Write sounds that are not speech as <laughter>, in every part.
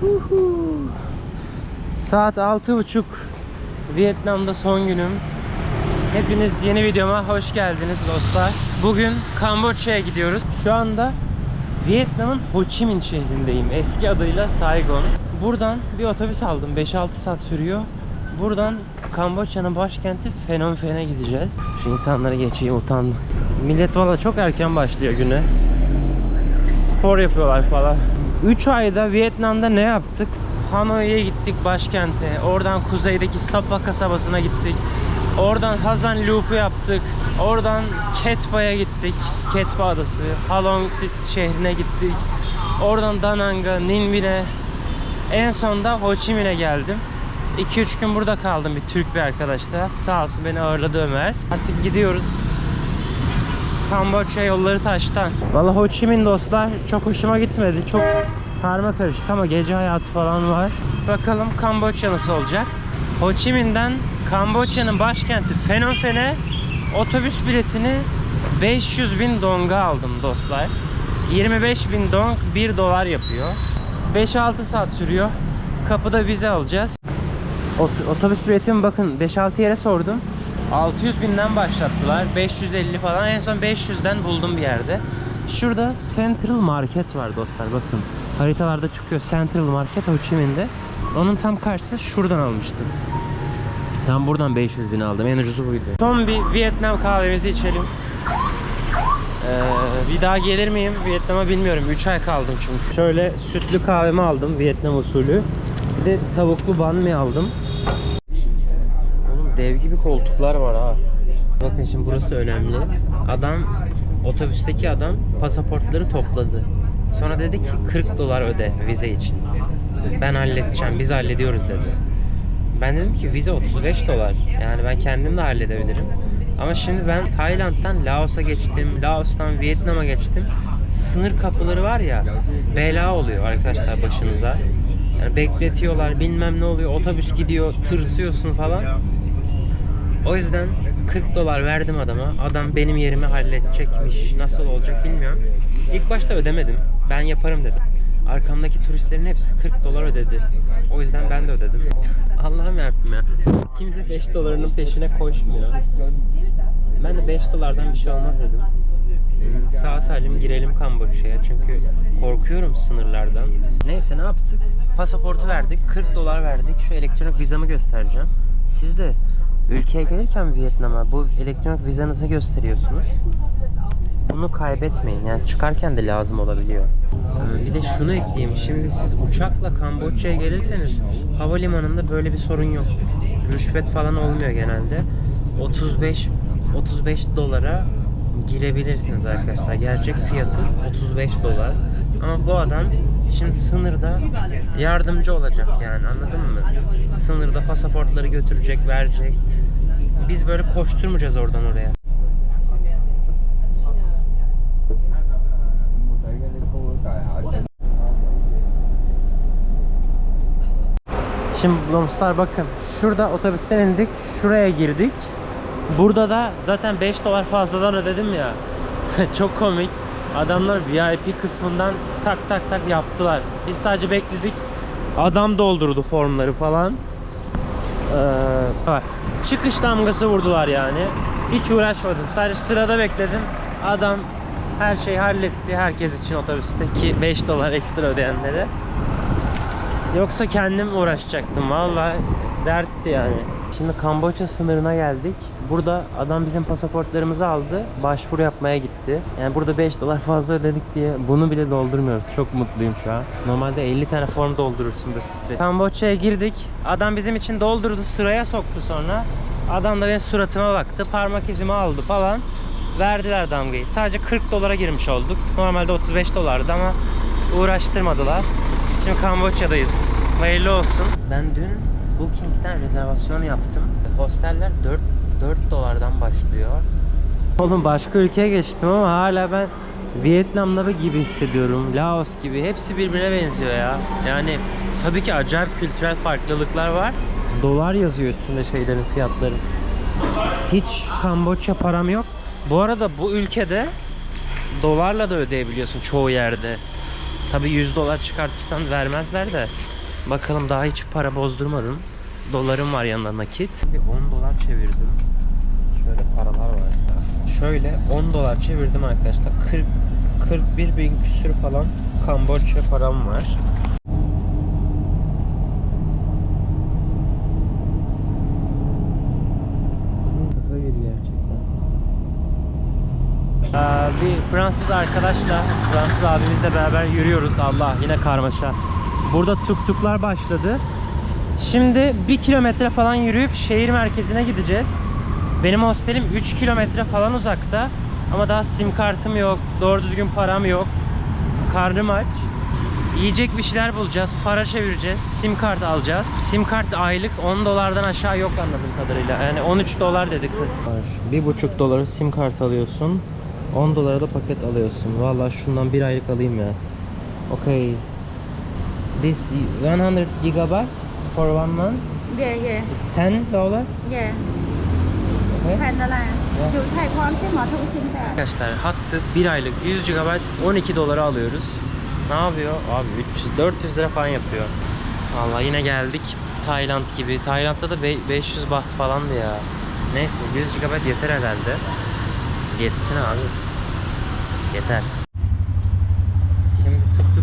Huhu. Saat altı buçuk. Vietnam'da son günüm. Hepiniz yeni videoma hoş geldiniz dostlar. Bugün Kamboçya'ya gidiyoruz. Şu anda Vietnam'ın Ho Chi Minh şehrindeyim. Eski adıyla Saigon. Buradan bir otobüs aldım. 5-6 saat sürüyor. Buradan Kamboçya'nın başkenti Phnom Penh'e gideceğiz. Şu insanları geçeyim utandım. Millet valla çok erken başlıyor güne. Spor yapıyorlar falan. 3 ayda Vietnam'da ne yaptık? Hanoi'ye gittik başkente. Oradan kuzeydeki Sapa kasabasına gittik. Oradan Hazan Loop'u yaptık. Oradan Ketpa'ya gittik. Ketpa adası. Halong şehrine gittik. Oradan Da Nang'a, Ninh En sonda Ho Chi Minh'e geldim. 2-3 gün burada kaldım bir Türk bir arkadaşla. Sağ olsun beni ağırladı Ömer. Artık gidiyoruz. Kamboçya yolları taştan. Vallahi Ho Chi Minh dostlar çok hoşuma gitmedi. Çok karma karışık ama gece hayatı falan var. Bakalım Kamboçya nasıl olacak? Ho Chi Minh'den Kamboçya'nın başkenti Phnom Penh'e otobüs biletini 500 bin donga aldım dostlar. 25 bin dong 1 dolar yapıyor. 5-6 saat sürüyor. Kapıda vize alacağız. Ot- otobüs biletimi bakın 5-6 yere sordum. 600 binden başlattılar. 550 falan. En son 500'den buldum bir yerde. Şurada Central Market var dostlar bakın. Haritalarda çıkıyor Central Market Ho Chi Minh'de. Onun tam karşısı şuradan almıştım. Tam buradan 500 bin aldım. En ucuzu buydu. Son bir Vietnam kahvemizi içelim. Ee, bir daha gelir miyim Vietnam'a bilmiyorum. 3 ay kaldım çünkü. Şöyle sütlü kahvemi aldım Vietnam usulü. Bir de tavuklu banh mi aldım. Koltuklar var ha. Bakın şimdi burası önemli. Adam otobüsteki adam pasaportları topladı. Sonra dedi ki 40 dolar öde vize için. Ben halledeceğim biz hallediyoruz dedi. Ben dedim ki vize 35 dolar. Yani ben kendim de halledebilirim. Ama şimdi ben Tayland'dan Laos'a geçtim. Laos'tan Vietnam'a geçtim. Sınır kapıları var ya bela oluyor arkadaşlar başınıza. Yani bekletiyorlar bilmem ne oluyor. Otobüs gidiyor tırsıyorsun falan. O yüzden 40 dolar verdim adama. Adam benim yerimi halledecekmiş. Nasıl olacak bilmiyorum. İlk başta ödemedim. Ben yaparım dedim. Arkamdaki turistlerin hepsi 40 dolar ödedi. O yüzden ben de ödedim. <laughs> Allah'ım yarabbim ya. Kimse 5 dolarının peşine koşmuyor. Ben de 5 dolardan bir şey olmaz dedim. Sağ salim girelim Kamboçya'ya çünkü korkuyorum sınırlardan. Neyse ne yaptık? Pasaportu verdik, 40 dolar verdik. Şu elektronik vizamı göstereceğim. Siz de ülkeye gelirken Vietnam'a bu elektronik vizanızı gösteriyorsunuz. Bunu kaybetmeyin. Yani çıkarken de lazım olabiliyor. Ee, Bir de şunu ekleyeyim. Şimdi siz uçakla Kamboçya'ya gelirseniz havalimanında böyle bir sorun yok. Rüşvet falan olmuyor genelde. 35 35 dolara girebilirsiniz arkadaşlar. Gerçek fiyatı 35 dolar. Ama bu adam şimdi sınırda yardımcı olacak yani anladın mı? Sınırda pasaportları götürecek, verecek. Biz böyle koşturmayacağız oradan oraya. Şimdi dostlar bakın şurada otobüsten indik şuraya girdik Burada da zaten 5 dolar fazladan ödedim ya <laughs> Çok komik Adamlar VIP kısmından tak tak tak yaptılar. Biz sadece bekledik. Adam doldurdu formları falan. Ee, Çıkış damgası vurdular yani. Hiç uğraşmadım. Sadece sırada bekledim. Adam her şeyi halletti. Herkes için otobüste ki 5 dolar ekstra ödeyenlere. Yoksa kendim uğraşacaktım. Vallahi dertti yani. Şimdi Kamboçya sınırına geldik. Burada adam bizim pasaportlarımızı aldı. Başvuru yapmaya gitti. Yani burada 5 dolar fazla ödedik diye bunu bile doldurmuyoruz. Çok mutluyum şu an. Normalde 50 tane form doldurursun da stres. Kamboçya'ya girdik. Adam bizim için doldurdu. Sıraya soktu sonra. Adam da benim suratıma baktı. Parmak izimi aldı falan. Verdiler damgayı. Sadece 40 dolara girmiş olduk. Normalde 35 dolardı ama uğraştırmadılar. Şimdi Kamboçya'dayız. Hayırlı olsun. Ben dün Booking'den rezervasyon yaptım. Hosteller 4 4 dolardan başlıyor. Oğlum başka ülkeye geçtim ama hala ben Vietnam'da gibi hissediyorum. Laos gibi. Hepsi birbirine benziyor ya. Yani tabii ki acayip kültürel farklılıklar var. Dolar yazıyor üstünde şeylerin fiyatları. Hiç Kamboçya param yok. Bu arada bu ülkede dolarla da ödeyebiliyorsun çoğu yerde. Tabii 100 dolar çıkartırsan vermezler de. Bakalım daha hiç para bozdurmadım. Dolarım var yanında nakit. Bir 10 dolar çevirdim. Şöyle paralar var. Şöyle 10 dolar çevirdim arkadaşlar. 40 41 bin küsür falan Kamboçya param var. Bir Fransız arkadaşla, Fransız abimizle beraber yürüyoruz. Allah yine karmaşa. Burada tuktuklar başladı. Şimdi bir kilometre falan yürüyüp şehir merkezine gideceğiz. Benim hostelim 3 kilometre falan uzakta. Ama daha sim kartım yok, doğru düzgün param yok. Karnım aç. Yiyecek bir şeyler bulacağız, para çevireceğiz, sim kart alacağız. Sim kart aylık 10 dolardan aşağı yok anladığım kadarıyla. Yani 13 dolar dedik. Bir buçuk dolara sim kart alıyorsun. 10 dolara da paket alıyorsun. Vallahi şundan bir aylık alayım ya. Okay. This 100 gigabyte for one month. Yeah, yeah. It's 10 dollar. Yeah. Okay. 10 dolar. Yeah. Dù thầy con sẽ mở thông. Arkadaşlar hattı 1 aylık 100 GB 12 dolara alıyoruz. Ne yapıyor? Abi 300 400 lira falan yapıyor. Vallahi yine geldik Tayland gibi. Tayland'da da 500 baht falandı ya. Neyse 100 GB yeter herhalde. Yetsin abi. Yeter.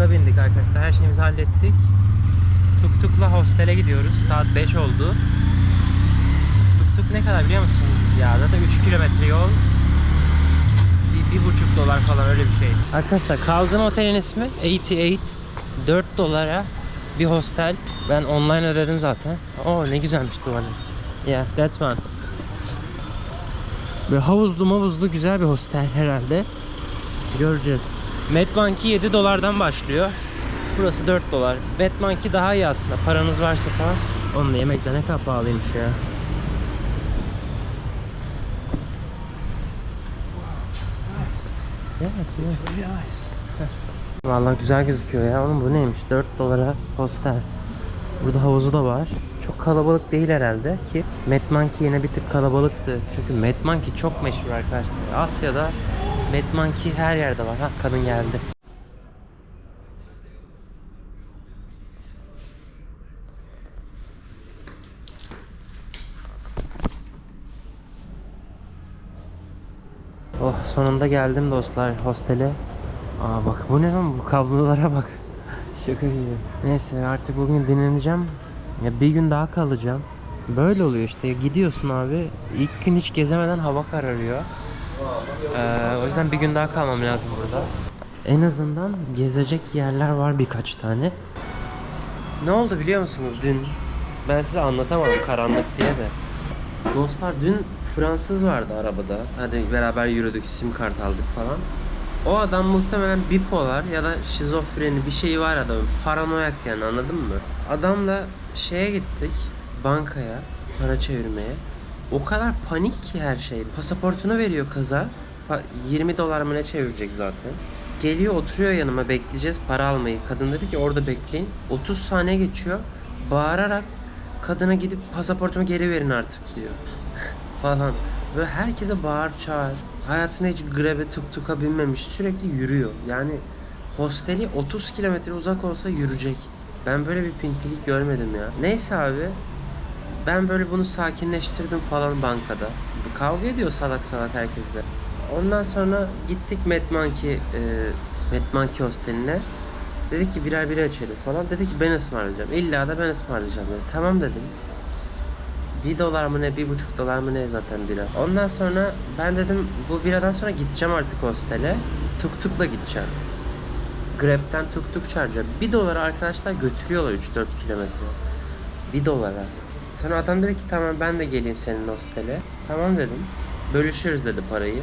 Tuktuka bindik arkadaşlar. Her şeyimizi hallettik. Tuktukla hostele gidiyoruz. Saat 5 oldu. Tuktuk ne kadar biliyor musun? Ya da 3 kilometre yol bir, bir buçuk dolar falan öyle bir şey. Arkadaşlar kaldığım otelin ismi 88 4 dolara bir hostel. Ben online ödedim zaten. Oo ne güzelmiş duvarı. Yeah, that one. Böyle havuzlu mavuzlu güzel bir hostel herhalde. Göreceğiz. Medmonkey 7 dolardan başlıyor. Burası 4 dolar. Medmonkey daha iyi aslında. Paranız varsa falan. Onun da yemekler ne kadar pahalıymış ya. Evet. Vallahi güzel gözüküyor ya. Oğlum bu neymiş? 4 dolara hostel. Burada havuzu da var. Çok kalabalık değil herhalde ki Metmonkey yine bir tık kalabalıktı. Çünkü Metmonkey çok meşhur arkadaşlar. Asya'da Metmonkey her yerde var. Ha kadın geldi. Oh sonunda geldim dostlar hostele. Aa bak bu ne lan bu kablolara bak. <laughs> Şaka gibi. Neyse artık bugün dinleneceğim. Ya bir gün daha kalacağım. Böyle oluyor işte gidiyorsun abi. İlk gün hiç gezemeden hava kararıyor. Ee, o yüzden bir gün daha kalmam lazım burada. En azından gezecek yerler var birkaç tane. Ne oldu biliyor musunuz dün? Ben size anlatamadım karanlık diye de. Dostlar dün Fransız vardı arabada. Hadi beraber yürüdük, sim kart aldık falan. O adam muhtemelen bipolar ya da şizofreni bir şey var adamın. Paranoyak yani anladın mı? Adamla şeye gittik bankaya para çevirmeye. O kadar panik ki her şey. Pasaportunu veriyor kaza. Pa- 20 dolar mı ne çevirecek zaten. Geliyor oturuyor yanıma bekleyeceğiz para almayı. Kadın dedi ki orada bekleyin. 30 saniye geçiyor. Bağırarak kadına gidip pasaportumu geri verin artık diyor. <laughs> falan. Böyle herkese bağır çağır. Hayatında hiç grebe tuk tuka binmemiş. Sürekli yürüyor. Yani hosteli 30 kilometre uzak olsa yürüyecek. Ben böyle bir pintilik görmedim ya. Neyse abi. Ben böyle bunu sakinleştirdim falan bankada. Kavga ediyor salak salak herkesle. Ondan sonra gittik Metmonkey, e, Metmonkey hosteline. Dedi ki birer birer içelim falan. Dedi ki ben ısmarlayacağım. İlla da ben ısmarlayacağım dedi. Tamam dedim. Bir dolar mı ne, bir buçuk dolar mı ne zaten bira. Ondan sonra ben dedim bu biradan sonra gideceğim artık hostele. Tuk tukla gideceğim. Grab'den tuk tuk çağıracağım. Bir dolara arkadaşlar götürüyorlar 3-4 kilometre. Bir dolara. Sonra adam dedi ki tamam ben de geleyim senin hostele. Tamam dedim. Bölüşürüz dedi parayı.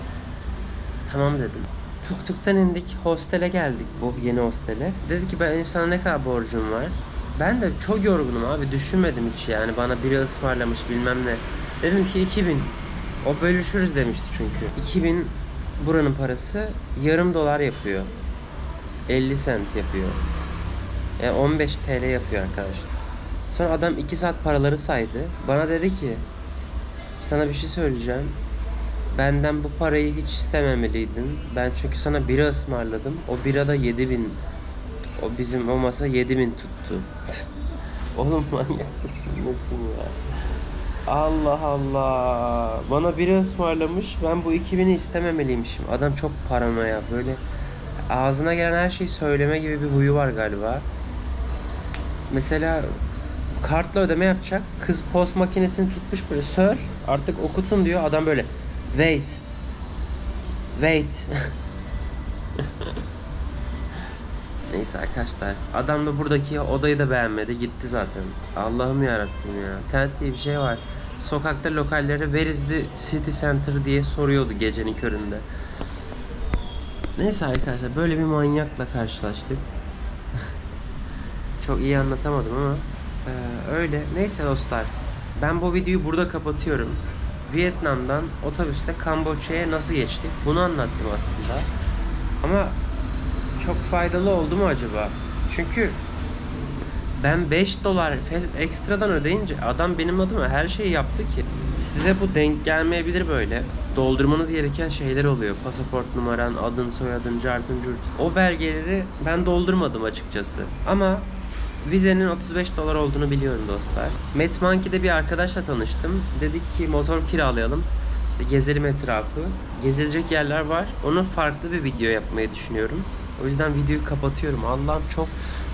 Tamam dedim. Tuk tuktan indik. Hostele geldik bu yeni hostele. Dedi ki benim sana ne kadar borcum var? Ben de çok yorgunum abi. Düşünmedim hiç yani. Bana biri ısmarlamış bilmem ne. Dedim ki 2000. O bölüşürüz demişti çünkü. 2000 buranın parası yarım dolar yapıyor. 50 sent yapıyor. Yani 15 TL yapıyor arkadaşlar. Sonra adam 2 saat paraları saydı. Bana dedi ki sana bir şey söyleyeceğim. Benden bu parayı hiç istememeliydin. Ben çünkü sana bira ısmarladım. O bira da 7000 O bizim o masa 7000 tuttu. <laughs> Oğlum manyak mısın nesin ya? Allah Allah. Bana biri ısmarlamış. Ben bu 2000'i istememeliymişim. Adam çok paranoya. Böyle ağzına gelen her şeyi söyleme gibi bir huyu var galiba. Mesela kartla ödeme yapacak. Kız post makinesini tutmuş böyle sör artık okutun diyor. Adam böyle wait. Wait. <laughs> Neyse arkadaşlar. Adam da buradaki odayı da beğenmedi. Gitti zaten. Allah'ım yarabbim ya. İnternet diye bir şey var. Sokakta lokallere where is the city center diye soruyordu gecenin köründe. Neyse arkadaşlar böyle bir manyakla karşılaştık. <laughs> Çok iyi anlatamadım ama eee, öyle. Neyse dostlar. Ben bu videoyu burada kapatıyorum. Vietnam'dan otobüste Kamboçya'ya nasıl geçtik? Bunu anlattım aslında. Ama çok faydalı oldu mu acaba? Çünkü ben 5 dolar ekstradan ödeyince adam benim adıma her şeyi yaptı ki. Size bu denk gelmeyebilir böyle. Doldurmanız gereken şeyler oluyor. Pasaport numaran, adın, soyadın, cartın, cürt. O belgeleri ben doldurmadım açıkçası. Ama vizenin 35 dolar olduğunu biliyorum dostlar. Metmonkey'de bir arkadaşla tanıştım. Dedik ki motor kiralayalım. İşte gezelim etrafı. Gezilecek yerler var. Onun farklı bir video yapmayı düşünüyorum. O yüzden videoyu kapatıyorum. Allah'ım çok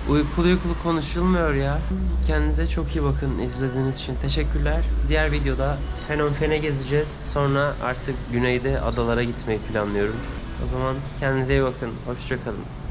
uykulu uykulu konuşulmuyor ya. Kendinize çok iyi bakın izlediğiniz için. Teşekkürler. Diğer videoda Fenonfen'e gezeceğiz. Sonra artık güneyde adalara gitmeyi planlıyorum. O zaman kendinize iyi bakın. Hoşçakalın.